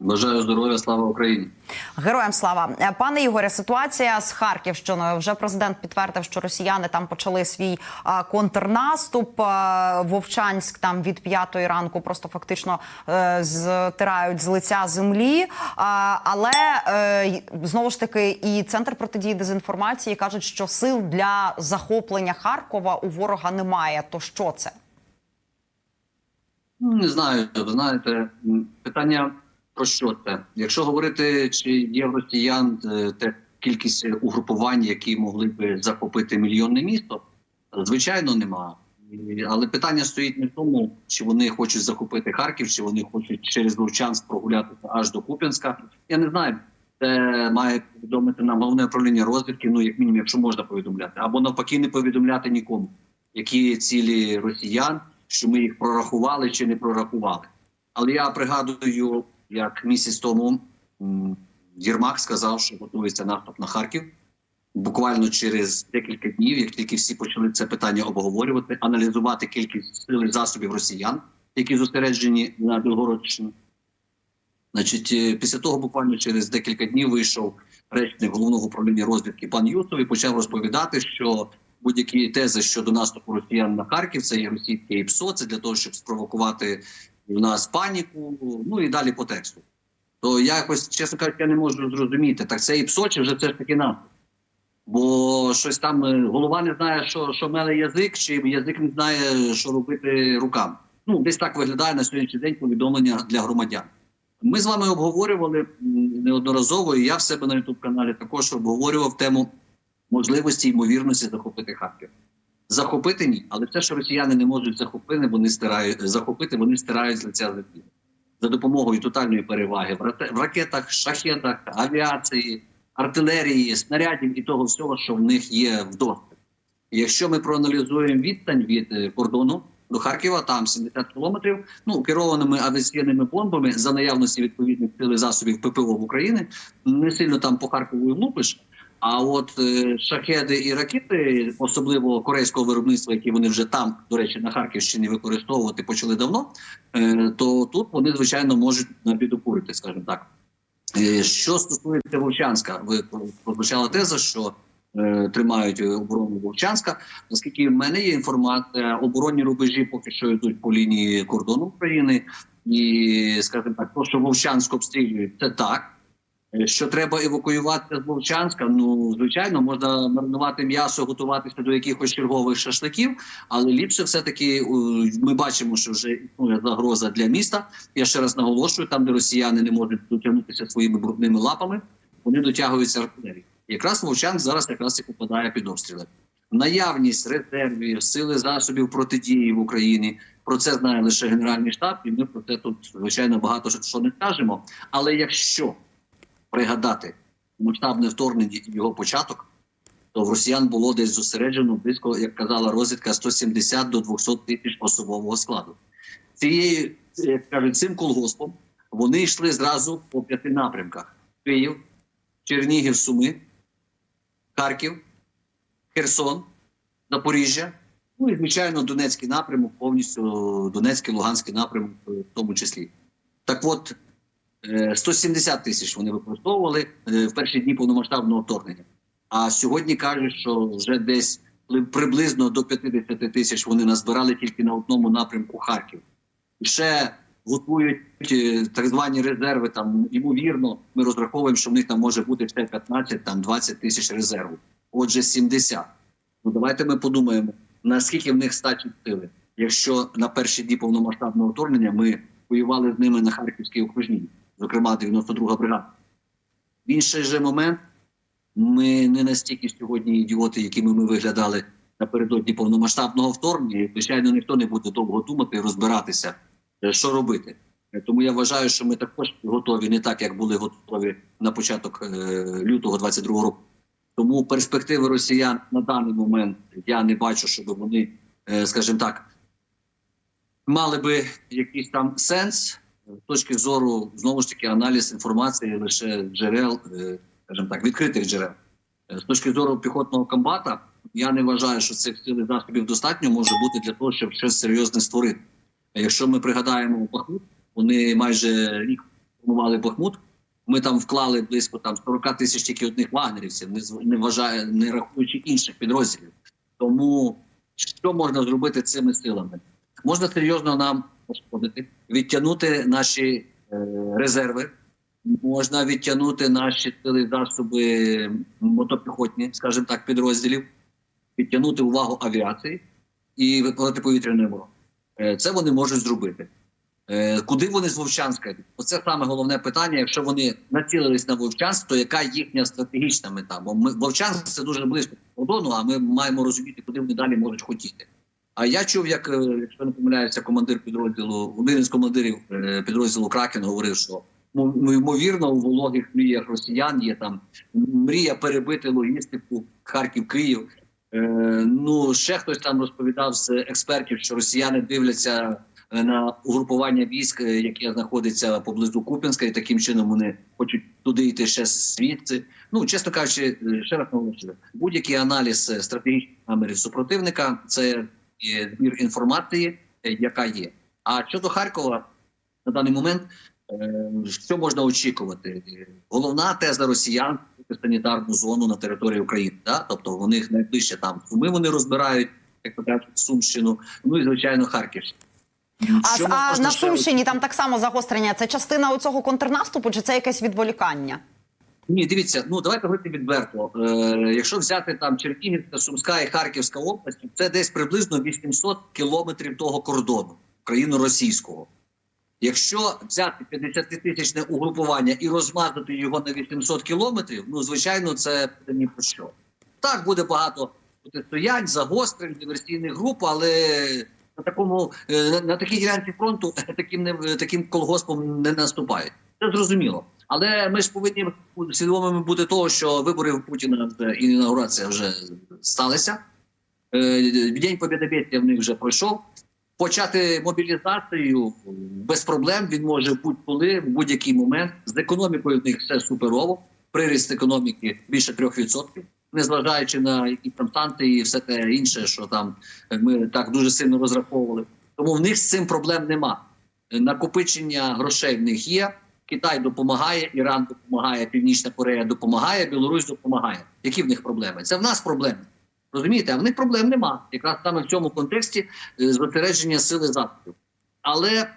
Бажаю здоров'я, слава Україні. Героям слава пане Ігоре. Ситуація з Харківщиною. Вже президент підтвердив, що росіяни там почали свій контрнаступ. Вовчанськ там від п'ятої ранку просто фактично е, зтирають з лиця землі. Але е, знову ж таки, і центр протидії дезінформації кажуть, що сил для захоплення Харкова у ворога немає. То що це? Ну, Не знаю, знаєте, питання про що це? Якщо говорити, чи є в росіян е, те кількість угрупувань, які могли би захопити мільйонне місто, звичайно, нема. Але питання стоїть не в тому, чи вони хочуть захопити Харків, чи вони хочуть через Вовчанськ прогулятися аж до Куп'янська. Я не знаю. Це має повідомити нам головне управління розвідки. Ну як мінімум, якщо можна повідомляти, або навпаки, не повідомляти нікому, які цілі росіян, що ми їх прорахували чи не прорахували. Але я пригадую, як місяць тому Єрмак сказав, що готується наступ на Харків. Буквально через декілька днів, як тільки всі почали це питання обговорювати, аналізувати кількість сил і засобів росіян, які зосереджені на Білгородщині. Значить, е, після того, буквально через декілька днів вийшов речник головного управління розвідки пан Юсов і почав розповідати, що будь-які тези щодо наступу росіян на Харків це є російське ІПСО, це для того, щоб спровокувати в нас паніку. Ну і далі по тексту. То я якось, чесно кажучи, я не можу зрозуміти, так це ІПСО чи вже це ж таки наступ? Бо щось там е, голова не знає, що, що меле язик, чи язик не знає, що робити руками. Ну, десь так виглядає на сьогоднішній день повідомлення для громадян. Ми з вами обговорювали неодноразово, і я в себе на youtube каналі також обговорював тему можливості ймовірності захопити Харків. Захопити ні, але те, що росіяни не можуть захопити, вони стирають захопити, вони стирають з лиця землі за допомогою тотальної переваги в ракетах, шахетах, авіації, артилерії, снарядів і того всього, що в них є вдосталь. Якщо ми проаналізуємо відстань від е, кордону до Харкова, там 70 кілометрів, ну керованими авіаційними бомбами за наявності відповідних сил засобів ППО в Україні, не сильно там по Харкову і влупиш. А от е, шахеди і ракети, особливо корейського виробництва, які вони вже там, до речі, на Харківщині використовувати почали давно, е, то тут вони звичайно можуть напідокурити, скажімо так. Е, Що стосується Вовчанська, ви прозвучала теза, що е, тримають оборону Вовчанська. Наскільки в мене є інформація, оборонні рубежі поки що йдуть по лінії кордону України, і скажімо так, то, що Вовчанськ обстрілюють, це так. Е, Що треба евакуюватися з Вовчанська? Ну звичайно, можна маринувати м'ясо, готуватися до якихось чергових шашликів, але ліпше все таки ми бачимо, що вже існує загроза для міста. Я ще раз наголошую, там, де росіяни не можуть дотягнутися своїми брудними лапами, вони дотягуються артилерії. Якраз Вовчанськ зараз якраз і попадає під обстріли. Наявність резервів, сили засобів протидії в Україні. Про це знає лише Генеральний штаб, і ми про це тут звичайно багато що не скажемо. Але якщо пригадати масштабне вторгнення і його початок, то в росіян було десь зосереджено близько, як казала розвідка, 170 до 200 тисяч особового складу. Цією, як кажуть, цим колгоспом вони йшли зразу по п'яти напрямках: Київ, Чернігів, Суми, Харків, Херсон, Запоріжжя. Ну і звичайно, Донецький напрямок, повністю Донецький, Луганський напрямок, в тому числі. Так от, 170 тисяч вони використовували е, в перші дні повномасштабного вторгнення. А сьогодні кажуть, що вже десь приблизно до 50 тисяч вони назбирали тільки на одному напрямку Харків. Ще готують е, так звані резерви. Там ймовірно, ми розраховуємо, що в них там може бути ще 15, там 20 тисяч резерву. Отже, 70. Ну давайте ми подумаємо, наскільки в них стачить сили, якщо на перші дні повномасштабного вторгнення ми воювали з ними на Харківській окружній, зокрема 92-га бригада. В інший же момент ми не настільки сьогодні ідіоти, якими ми виглядали напередодні повномасштабного вторгнення. І, звичайно, ніхто не буде довго думати і розбиратися, е, що робити. Е, Тому я вважаю, що ми також готові не так, як були готові на початок е, лютого 22 року. Тому перспективи росіян на даний момент я не бачу, щоб вони, скажімо так, мали би якийсь там сенс з точки зору знову ж таки аналіз інформації лише джерел, е, скажімо так, відкритих джерел. Е, З точки зору піхотного комбата, я не вважаю, що цих сил засобів достатньо може бути для того, щоб щось серйозне створити. Якщо ми пригадаємо Бахмут, вони майже рік штурмували Бахмут. Ми там вклали близько там 40 тисяч тільки одних вагнерівців, не не вважає, не рахуючи інших підрозділів. Тому що можна зробити цими силами? Можна серйозно нам пошкодити, відтягнути наші е, резерви, можна відтягнути наші сили засоби мотопіхотні, скажімо так, підрозділів, відтягнути увагу авіації і протиповітряної оборони. Е, Це вони можуть зробити. Е, Куди вони з Вовчанська? Оце саме головне питання. Якщо вони націлились на Вовчанськ, то яка їхня стратегічна мета? Бо ми Вовчанськ це дуже близько до кордону, а ми маємо розуміти, куди вони далі можуть хотіти. А я чув, як е, якщо не помиляюся, командир підрозділу один із командирів е, підрозділу Кракен говорив, що м- ймовірно у вологих мріях росіян є там мрія перебити логістику Харків-Київ. Е, ну ще хтось там розповідав з експертів, що росіяни дивляться на угрупування військ, яке знаходиться поблизу Куп'янська, і таким чином вони хочуть туди йти ще звідси. Ну чесно кажучи, ще раз наголошую, будь-який аналіз стратегічних намірів супротивника це збір інформації, е, яка є. А щодо Харкова на даний момент. е, Що можна очікувати? Е, Головна теза росіян санітарну зону на території України. Да? Тобто у них найближче там Суми вони розбирають, як то кажуть, Сумщину, ну і звичайно Харківщину. А, а на Сумщині там так само загострення. Це частина у цього контрнаступу, чи це якесь відволікання? Ні, дивіться, ну давайте говорити відверто. Е, якщо взяти там Чернігівська, Сумська і Харківська область, це десь приблизно 800 кілометрів того кордону країно-російського. Якщо взяти 50-тисячне угрупування і розмазати його на 800 кілометрів, ну звичайно, це ні про що. Так буде багато протистоянь, загострень, диверсійних груп, але на такому е, на такій ділянці фронту таким таким колгоспом не наступають. Це зрозуміло. Але ми ж повинні свідомими бути того, що вибори в Путіна і інаугурація вже сталися. Е, День Побєдобєстя в них вже пройшов. Почати мобілізацію без проблем він може будь-коли, в будь-який момент. З економікою в них все суперово. Приріст економіки більше 3%, незважаючи на які там санкції і все те інше, що там ми так дуже сильно розраховували. Тому в них з цим проблем нема. Накопичення грошей в них є. Китай допомагає, Іран допомагає, Північна Корея допомагає, Білорусь допомагає. Які в них проблеми? Це в нас проблеми. Розумієте, а в них проблем нема. Якраз саме в цьому контексті е, зосередження сили засобів. Але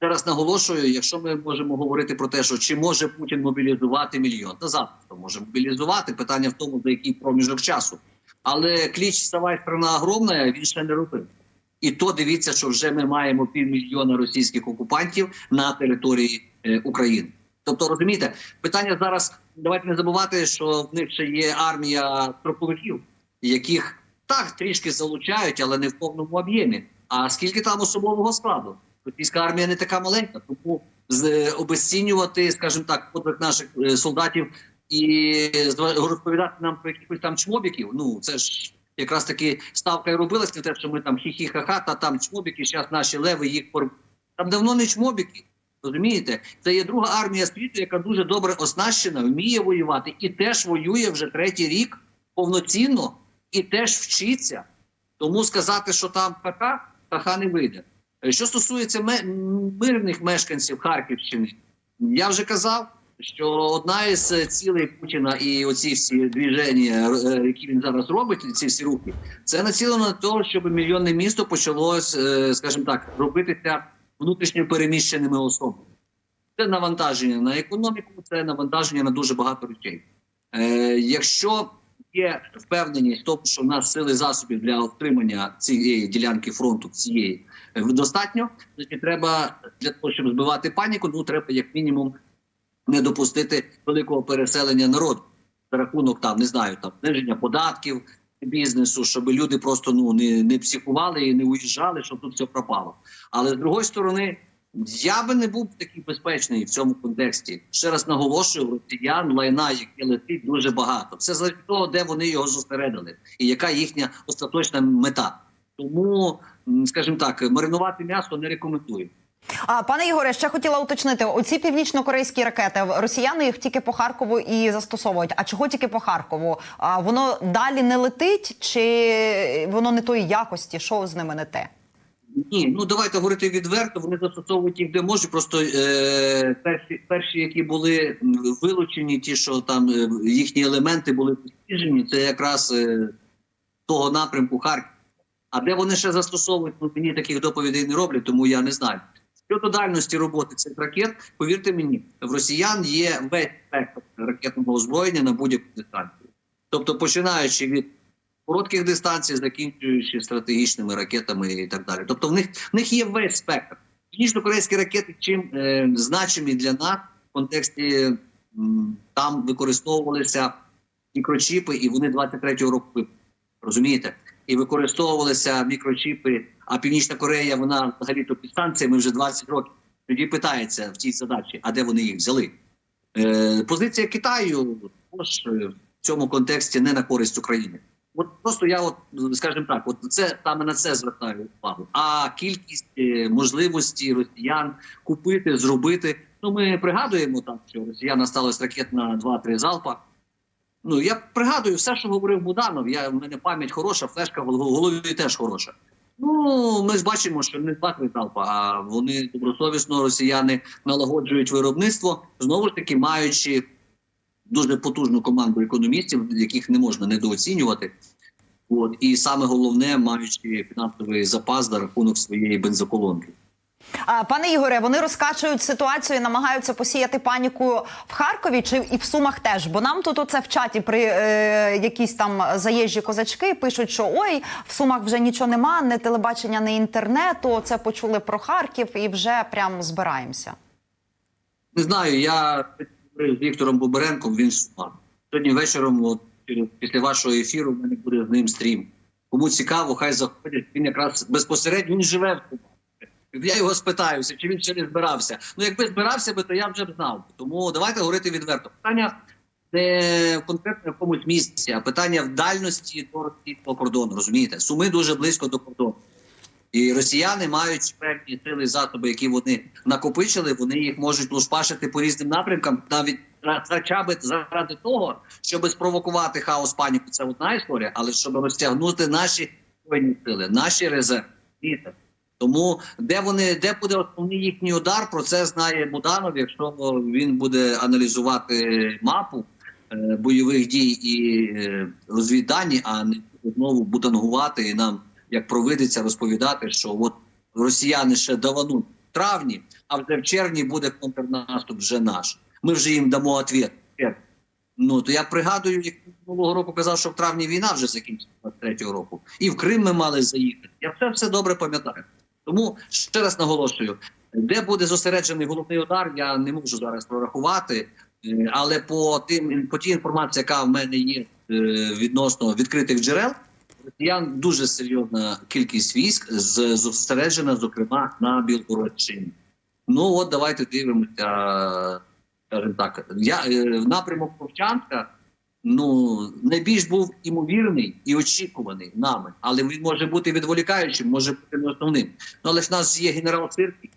зараз наголошую, якщо ми можемо говорити про те, що чи може Путін мобілізувати мільйон, та завтра може мобілізувати. Питання в тому, за який проміжок часу. Але кліч «Вставай, страна огромна, він ще не робив. І то дивіться, що вже ми маємо півмільйона російських окупантів на території е, України. Тобто, розумієте, питання зараз давайте не забувати, що в них ще є армія троповиків, яких так трішки залучають, але не в повному об'ємі. А скільки там особового складу? Російська армія не така маленька, тому з обезцінювати, скажімо так, подвиг наших е, солдатів і розповідати нам про якихось там чмобіків. Ну це ж якраз таки ставка і робилась на те, що ми там хі-хі-ха-ха, та там чмобіки, зараз наші леви їх пор... Там давно не чмобіки. Розумієте, це є друга армія світу, яка дуже добре оснащена, вміє воювати і теж воює вже третій рік повноцінно і теж вчиться. Тому сказати, що там ха-ха, ха-ха не вийде. Е, Що стосується мирних мешканців Харківщини, я вже казав, що одна із е, цілей Путіна і оці всі движення, е, які він зараз робить, ці всі рухи, це націлено на те, щоб мільйонне місто почало, е, скажімо так, робитися внутрішньо переміщеними особами. Це навантаження на економіку, це навантаження на дуже багато речей. Якщо є впевненість в тому, що в нас сили засобів для отримання цієї ділянки фронту цієї достатньо, значить треба для того, щоб збивати паніку, ну треба як мінімум не допустити великого переселення народу за рахунок там не знаю, там зниження податків бізнесу, щоб люди просто ну не, не психували і не уїжджали, щоб тут все пропало. Але з другої сторони, я би не був такий безпечний в цьому контексті. Ще раз наголошую, росіян лайна, яке летить, дуже багато. Все від того, де вони його зосередили, і яка їхня остаточна мета. Тому, скажімо так, маринувати м'ясо не рекомендую. А пане Ігоре, ще хотіла уточнити: оці північно-корейські ракети росіяни їх тільки по Харкову і застосовують. А чого тільки по Харкову? А воно далі не летить, чи воно не тої якості? Що з ними не те? Ні, ну давайте говорити відверто. Вони застосовують їх де можуть. Просто е, перші, перші, які були вилучені, ті, що там е, їхні елементи були досліджені, це якраз е, того напрямку Харків. А де вони ще застосовують, ну мені таких доповідей не роблять, тому я не знаю. Щодо дальності роботи цих ракет, повірте мені, в росіян є весь спектр ракетного озброєння на будь-яку дистанцію. Тобто, починаючи від коротких дистанцій, закінчуючи стратегічними ракетами і так далі. Тобто, в них в них є весь спектр. Північно-корейські ракети чим е, значимі для нас в контексті м, там використовувалися мікрочіпи, і вони 23-го року розумієте? І використовувалися мікрочіпи. А Північна Корея, вона взагалі то під санкціями вже 20 років. Тоді питається в цій задачі, а де вони їх взяли? Е, позиція Китаю також е, в цьому контексті не на користь України. От просто я, от скажімо так, от це саме на це звертаю увагу. А кількість е, можливості росіян купити, зробити. Ну, ми пригадуємо там, що у росіян сталося ракет на 2-3 залпа. Ну я пригадую все, що говорив Буданов. Я в мене пам'ять хороша, флешка в голові теж хороша. Ну, ми ж бачимо, що не два-три залпа, а вони добросовісно росіяни налагоджують виробництво, знову ж таки маючи дуже потужну команду економістів, яких не можна недооцінювати. От і саме головне, маючи фінансовий запас за рахунок своєї бензоколонки. Пане Ігоре, вони розкачують ситуацію, і намагаються посіяти паніку в Харкові чи і в Сумах теж. Бо нам тут оце в чаті при е, якісь там заїжджі козачки пишуть, що ой, в Сумах вже нічого нема, не телебачення, не інтернету. Це почули про Харків і вже прям збираємося. Не знаю, я з Віктором Боберенком, він Сумах. Сьогодні вечором, от, після вашого ефіру, в мене буде з ним стрім. Кому цікаво, хай заходять. Він якраз безпосередньо він живе в Сумах. Я його спитаюся, чи він ще не збирався. Ну, якби збирався би, то я вже б знав. Тому давайте говорити відверто. Питання не конкретно в якомусь місці, а питання в дальності до російського кордону. Розумієте? Суми дуже близько до кордону. І росіяни мають певні сили засоби, які вони накопичили, вони їх можуть лушпашити по різним напрямкам, навіть хоча б заради того, щоб спровокувати хаос паніку. Це одна історія, але щоб розтягнути наші воєнні сили, наші резерви. Тому де вони, де буде основний їхній удар, про це знає Буданов. Якщо він буде аналізувати мапу е, бойових дій і е, розвіддані, а не знову бутангувати і нам, як провидиться, розповідати, що от росіяни ще давануть в травні, а вже в червні буде контрнаступ вже наш. Ми вже їм дамо відповідь. Ну то я пригадую, як минулого року казав, що в травні війна вже закінчиться 23-го року, і в Крим ми мали заїхати. Я все все добре пам'ятаю. Тому ще раз наголошую, де буде зосереджений головний удар, я не можу зараз прорахувати. Е, Але по тим по тій інформації, яка в мене є е, відносно відкритих джерел, росіян дуже серйозна кількість військ зосереджена, зокрема на Білгородщині. Ну от давайте дивимося. Так, я е, напрямок Вовчанська ну найбільш був імовірний і очікуваний нами, але він може бути відволікаючим, може бути не основним. Ну але ж в нас є генерал Циркий.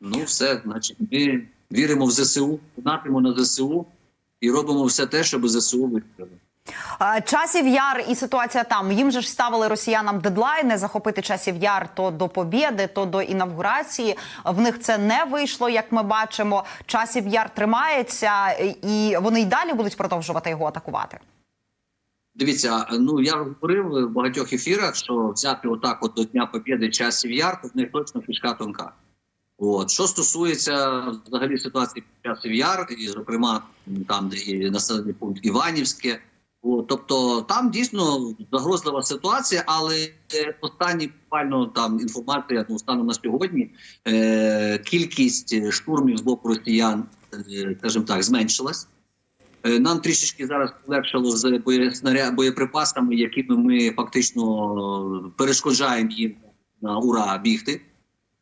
Ну все, значить, ми віримо в ЗСУ, донатимо на ЗСУ і робимо все те, щоб ЗСУ вистояли. А, Часів яр і ситуація там. Їм же ж ставили росіянам дедлайни захопити часів яр то до побєди, то до інавгурації. В них це не вийшло, як ми бачимо. Часів яр тримається, і вони й далі будуть продовжувати його атакувати. Дивіться, ну я говорив в багатьох ефірах, що взяти отак от до Дня Побєди часів яр, то в них точно фішка тонка. От що стосується взагалі ситуації під часів яр, і зокрема там, де і населений пункт Іванівське, тобто там дійсно загрозлива ситуація, але е, останні буквально там інформація ну, станом на сьогодні, е, кількість штурмів з боку росіян, е, так, зменшилась. Е, Нам трішечки зараз полегшало з боєприпасами, якими ми фактично перешкоджаємо їм на ура бігти.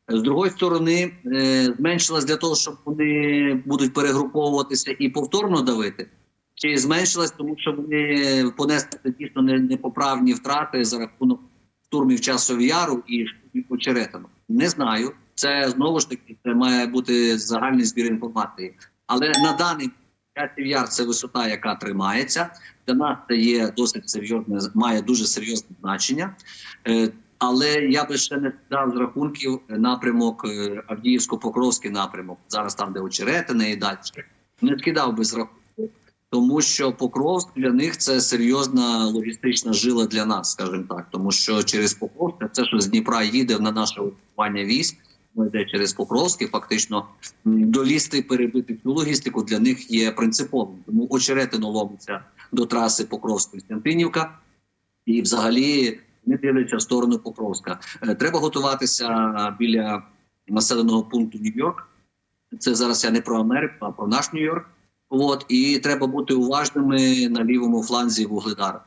З другої сторони, е, зменшилась для того, щоб вони будуть перегруповуватися і повторно давити. Чи зменшилась, тому що вони понесли дійсно непоправні втрати за рахунок штурмів часов яру і штурмів очеретину? Не знаю. Це знову ж таки це має бути загальний збір інформації. Але на даний часів яр це висота, яка тримається. Для нас це є досить серйозне, має дуже серйозне значення. Е, Але я би ще не дав з рахунків напрямок е, Авдіївсько-Покровський напрямок. Зараз там, де Очеретине і далі. Не скидав би з рахунку, тому що Покровськ для них це серйозна логістична жила для нас, скажімо так. Тому що через Покровськ це що з Дніпра їде на наше окупування військ. Йде через Покровськ, і фактично долізти перебити цю логістику для них є принциповим. Тому очеретино ломиться до траси Покровськ-Костянтинівка і взагалі не дивляться в сторону Покровська. Е, Треба готуватися біля населеного пункту Нью-Йорк. Це зараз я не про Америку, а про наш Нью-Йорк. От і треба бути уважними на лівому фланзі Вугледара.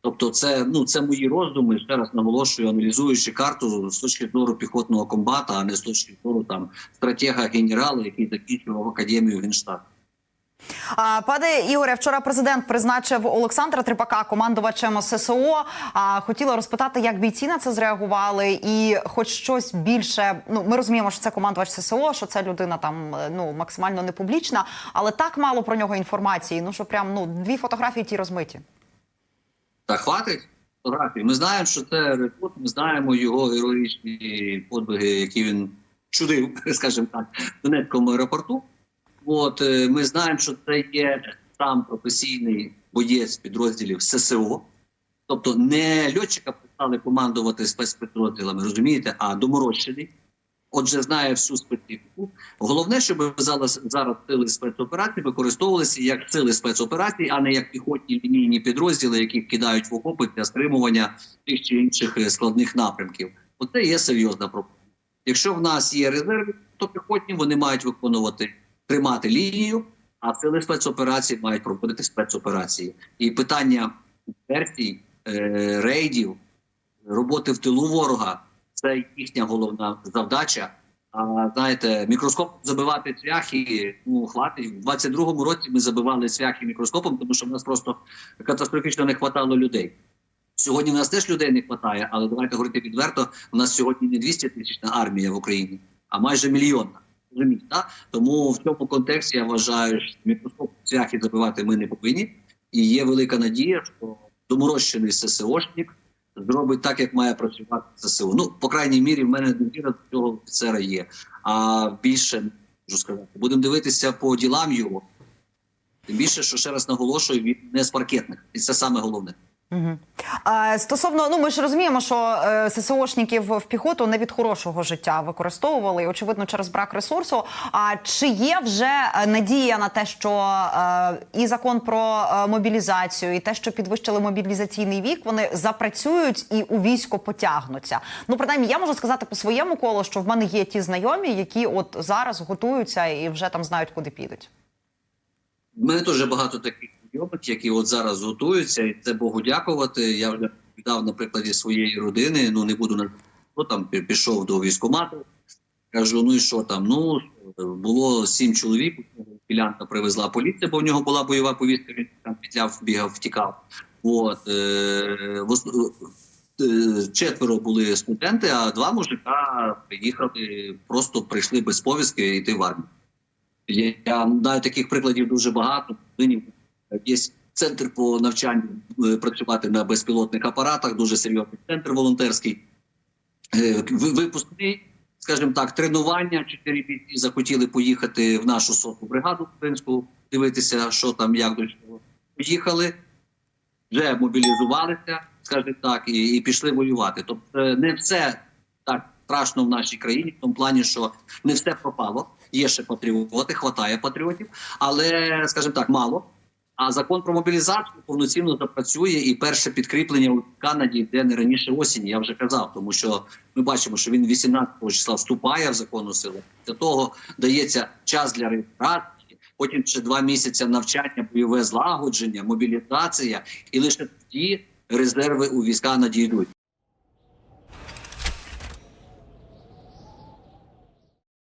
Тобто, це ну це мої роздуми. Ще раз наголошую, аналізуючи карту з точки зору піхотного комбата, а не з точки зору там стратега генерала, який закінчував академію Генштабу. Пане Ігоре, вчора президент призначив Олександра Трипака командувачем ССО. Хотіла розпитати, як бійці на це зреагували, і хоч щось більше. Ну, ми розуміємо, що це командувач ССО, що це людина там е, ну максимально не публічна, але так мало про нього інформації. Ну що прям ну дві фотографії ті розмиті. Та хватить фотографії. Ми знаємо, що це рекрут, ми знаємо його героїчні подвиги, які він чудив, скажімо так, в Донецькому аеропорту. От е, ми знаємо, що це є сам професійний боєць підрозділів ССО, тобто не льотчика поставили командувати спецпідрозділами, розумієте, а доморощений. Отже, знає всю специфіку. Головне, щоб зараз, зараз сили спецоперацій використовувалися як сили спецоперацій, а не як піхотні лінійні підрозділи, які кидають в окопи для стримування тих чи інших е, складних напрямків. Оце є серйозна проблема. Якщо в нас є резерви, то піхотні вони мають виконувати тримати лінію, а сили спецоперацій мають проводити спецоперації. І питання диверсій, е, рейдів, роботи в тилу ворога це їхня головна завдача. А знаєте, мікроскоп забивати цвяхи, ну хватить. В 22-му році ми забивали цвяхи мікроскопом, тому що в нас просто катастрофічно не хватало людей. Сьогодні в нас теж людей не вистачає, але давайте говорити відверто. У нас сьогодні не 200 тисячна армія в Україні, а майже мільйонна. Розумієте, так? Тому в цьому контексті я вважаю, що мікроскоп цвяхи забивати ми не повинні. І є велика надія, що доморощений ССОшник зробить так, як має працювати ССО. Ну, по крайній мірі, в мене довіра до цього офіцера є. А більше можу сказати. Будемо дивитися по ділам його. Тим більше, що ще раз наголошую, він не з паркетних, і це саме головне. Стосовно, ну ми ж розуміємо, що е, ССОшників в піхоту не від хорошого життя використовували, очевидно, через брак ресурсу. А чи є вже е, надія на те, що е, і закон про мобілізацію, і те, що підвищили мобілізаційний вік, вони запрацюють і у військо потягнуться? Ну, принаймні, я можу сказати по своєму колу, що в мене є ті знайомі, які от зараз готуються і вже там знають, куди підуть. У мене дуже багато таких знайомих, які от зараз готуються, і це Богу дякувати. Я вже віддав на прикладі своєї родини. Ну не буду на ну, там пішов до військкомату. Кажу, ну і що там? Ну було сім чоловік. Філянта привезла поліція, бо в нього була бойова повістка. Він там петляв, бігав, втікав. От е, е, четверо були студенти, а два мужика приїхали, просто прийшли без повістки йти в армію. Я, я знаю таких прикладів дуже багато. Є центр по навчанню е, працювати на безпілотних апаратах, дуже серйозний центр волонтерський. Е, Випускний, скажімо так, тренування. Чотири бійці захотіли поїхати в нашу соту бригаду українську, дивитися, що там, як до чого. Поїхали, вже мобілізувалися, скажімо так, і, і пішли воювати. Тобто е, не все так страшно в нашій країні, в тому плані, що не все пропало. Є ще патріоти, хватає патріотів, але, скажімо так, мало. А закон про мобілізацію повноцінно запрацює, і перше підкріплення у Канаді йде не раніше осінь. Я вже казав, тому що ми бачимо, що він 18 числа вступає в законну силу. Для того дається час для реєстрації, потім ще два місяці навчання, бойове злагодження, мобілізація, і лише тоді резерви у війська надійдуть.